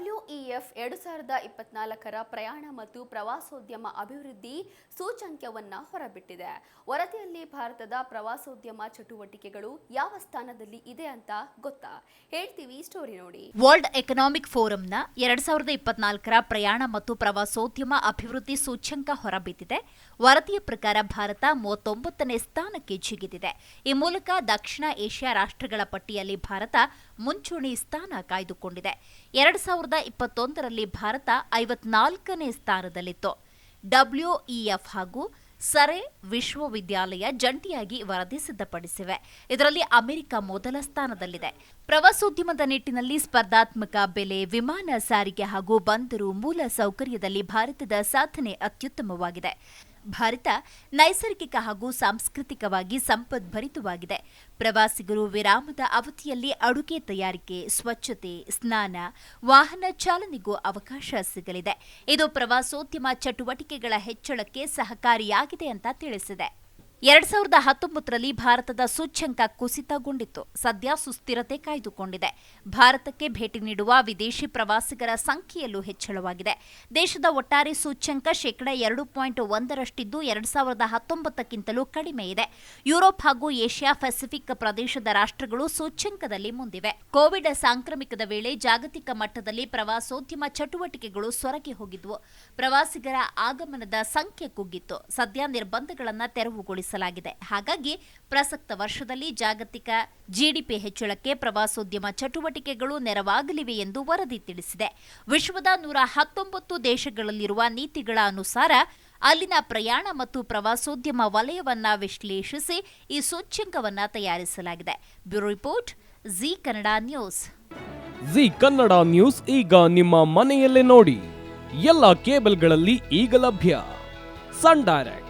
WEF ಎರಡು ಸಾವಿರದ ಇಪ್ಪತ್ನಾಲ್ಕರ ಪ್ರಯಾಣ ಮತ್ತು ಪ್ರವಾಸೋದ್ಯಮ ಅಭಿವೃದ್ಧಿ ಸೂಚ್ಯಂಕವನ್ನ ಹೊರಬಿಟ್ಟಿದೆ. ವರದಿಯಲ್ಲಿ ಭಾರತದ ಪ್ರವಾಸೋದ್ಯಮ ಚಟುವಟಿಕೆಗಳು ಯಾವ ಸ್ಥಾನದಲ್ಲಿ ಇದೆ ಅಂತ ಗೊತ್ತಾ? ಹೇಳ್ತೀವಿ ಸ್ಟೋರಿ ನೋಡಿ. ವರ್ಲ್ಡ್ ಎಕನಾಮಿಕ್ ಫೋರಂನ ಎರಡ್ ಸಾವಿರದ ಇಪ್ಪತ್ನಾಲ್ಕರ ಪ್ರಯಾಣ ಮತ್ತು ಪ್ರವಾಸೋದ್ಯಮ ಅಭಿವೃದ್ಧಿ ಸೂಚ್ಯಂಕ ಹೊರಬಿದ್ದಿದೆ. ವರದಿಯ ಪ್ರಕಾರ ಭಾರತ ಮೂವತ್ತೊಂಬತ್ತನೇ ಸ್ಥಾನಕ್ಕೆ ಜಿಗಿದಿದೆ. ಈ ಮೂಲಕ ದಕ್ಷಿಣ ಏಷ್ಯಾ ರಾಷ್ಟ್ರಗಳ ಪಟ್ಟಿಯಲ್ಲಿ ಭಾರತ ಮುಂಚೂಣಿ ಸ್ಥಾನ ಕಾಯ್ದುಕೊಂಡಿದೆ. ಎರಡ್ ಸಾವಿರದ ಇಪ್ಪತ್ತೊಂದರಲ್ಲಿ ಭಾರತ ಐವತ್ನಾಲ್ಕನೇ ಸ್ಥಾನದಲ್ಲಿತ್ತು. ಡಬ್ಲ್ಯೂಇಎಫ್ ಹಾಗೂ ಸರೆ ವಿಶ್ವವಿದ್ಯಾಲಯ ಜಂಟಿಯಾಗಿ ವರದಿ ಸಿದ್ಧಪಡಿಸಿವೆ. ಇದರಲ್ಲಿ ಅಮೆರಿಕ ಮೊದಲ ಸ್ಥಾನದಲ್ಲಿದೆ. ಪ್ರವಾಸೋದ್ಯಮದ ನಿಟ್ಟಿನಲ್ಲಿ ಸ್ಪರ್ಧಾತ್ಮಕ ಬೆಲೆ, ವಿಮಾನ ಸಾರಿಗೆ ಹಾಗೂ ಬಂದರು ಮೂಲ ಸೌಕರ್ಯದಲ್ಲಿ ಭಾರತದ ಸಾಧನೆ ಅತ್ಯುತ್ತಮವಾಗಿದೆ. ಭಾರತ ನೈಸರ್ಗಿಕ ಹಾಗೂ ಸಾಂಸ್ಕೃತಿಕವಾಗಿ ಸಂಪದ್ಭರಿತವಾಗಿದೆ. ಪ್ರವಾಸಿಗರು ವಿರಾಮದ ಅವಧಿಯಲ್ಲಿ ಅಡುಗೆ ತಯಾರಿಕೆ, ಸ್ವಚ್ಛತೆ, ಸ್ನಾನ, ವಾಹನ ಚಾಲನೆಗೂ ಅವಕಾಶ ಸಿಗಲಿದೆ. ಇದು ಪ್ರವಾಸೋದ್ಯಮ ಚಟುವಟಿಕೆಗಳ ಹೆಚ್ಚಳಕ್ಕೆ ಸಹಕಾರಿಯಾಗಿದೆ ಅಂತ ತಿಳಿಸಿದೆ. ಎರಡ್ ಸಾವಿರದ ಹತ್ತೊಂಬತ್ತರಲ್ಲಿ ಭಾರತದ ಸೂಚ್ಯಂಕ ಕುಸಿತಗೊಂಡಿತ್ತು. ಸದ್ಯ ಸುಸ್ಥಿರತೆ ಕಾಯ್ದುಕೊಂಡಿದೆ. ಭಾರತಕ್ಕೆ ಭೇಟಿ ನೀಡುವ ವಿದೇಶಿ ಪ್ರವಾಸಿಗರ ಸಂಖ್ಯೆಯಲ್ಲೂ ಹೆಚ್ಚಳವಾಗಿದೆ. ದೇಶದ ಒಟ್ಟಾರೆ ಸೂಚ್ಯಂಕ ಶೇಕಡಾ ಎರಡು ಪಾಯಿಂಟ್ ಒಂದರಷ್ಟಿದ್ದು ಎರಡ್ ಸಾವಿರದ ಹತ್ತೊಂಬತ್ತಕ್ಕಿಂತಲೂ ಕಡಿಮೆ ಇದೆ. ಯುರೋಪ್ ಹಾಗೂ ಏಷ್ಯಾ ಪೆಸಿಫಿಕ್ ಪ್ರದೇಶದ ರಾಷ್ಟ್ರಗಳು ಸೂಚ್ಯಂಕದಲ್ಲಿ ಮುಂದಿವೆ. ಕೋವಿಡ್ ಸಾಂಕ್ರಾಮಿಕದ ವೇಳೆ ಜಾಗತಿಕ ಮಟ್ಟದಲ್ಲಿ ಪ್ರವಾಸೋದ್ಯಮ ಚಟುವಟಿಕೆಗಳು ಸೊರಗಿ ಹೋಗಿದ್ವು. ಪ್ರವಾಸಿಗರ ಆಗಮನದ ಸಂಖ್ಯೆ ಕುಗ್ಗಿತ್ತು. ಸದ್ಯ ನಿರ್ಬಂಧಗಳನ್ನು ತೆರವುಗೊಳಿಸಲಾಗಿದೆ ಹಾಗಾಗಿ ಪ್ರಸಕ್ತ ವರ್ಷದಲ್ಲಿ ಜಾಗತಿಕ ಜಿಡಿಪಿ ಹೆಚ್ಚಳಕ್ಕೆ ಪ್ರವಾಸೋದ್ಯಮ ಚಟುವಟಿಕೆಗಳು ನೆರವಾಗಲಿವೆ ಎಂದು ವರದಿ ತಿಳಿಸಿದೆ. ವಿಶ್ವದ ನೂರ ಹತ್ತೊಂಬತ್ತು ದೇಶಗಳಲ್ಲಿರುವ ನೀತಿಗಳ ಅನುಸಾರ ಅಲ್ಲಿನ ಪ್ರಯಾಣ ಮತ್ತು ಪ್ರವಾಸೋದ್ಯಮ ವಲಯವನ್ನ ವಿಶ್ಲೇಷಿಸಿ ಈ ಸೂಚ್ಯಂಕವನ್ನ ತಯಾರಿಸಲಾಗಿದೆ. Bureau report, Zee Kannada news. Zee Kannada news ಈಗ ನಿಮ್ಮ ಮನೆಯಲ್ಲೇ ನೋಡಿ. ಎಲ್ಲ ಕೇಬಲ್ಗಳಲ್ಲಿ ಈಗ ಲಭ್ಯ. Sun Direct.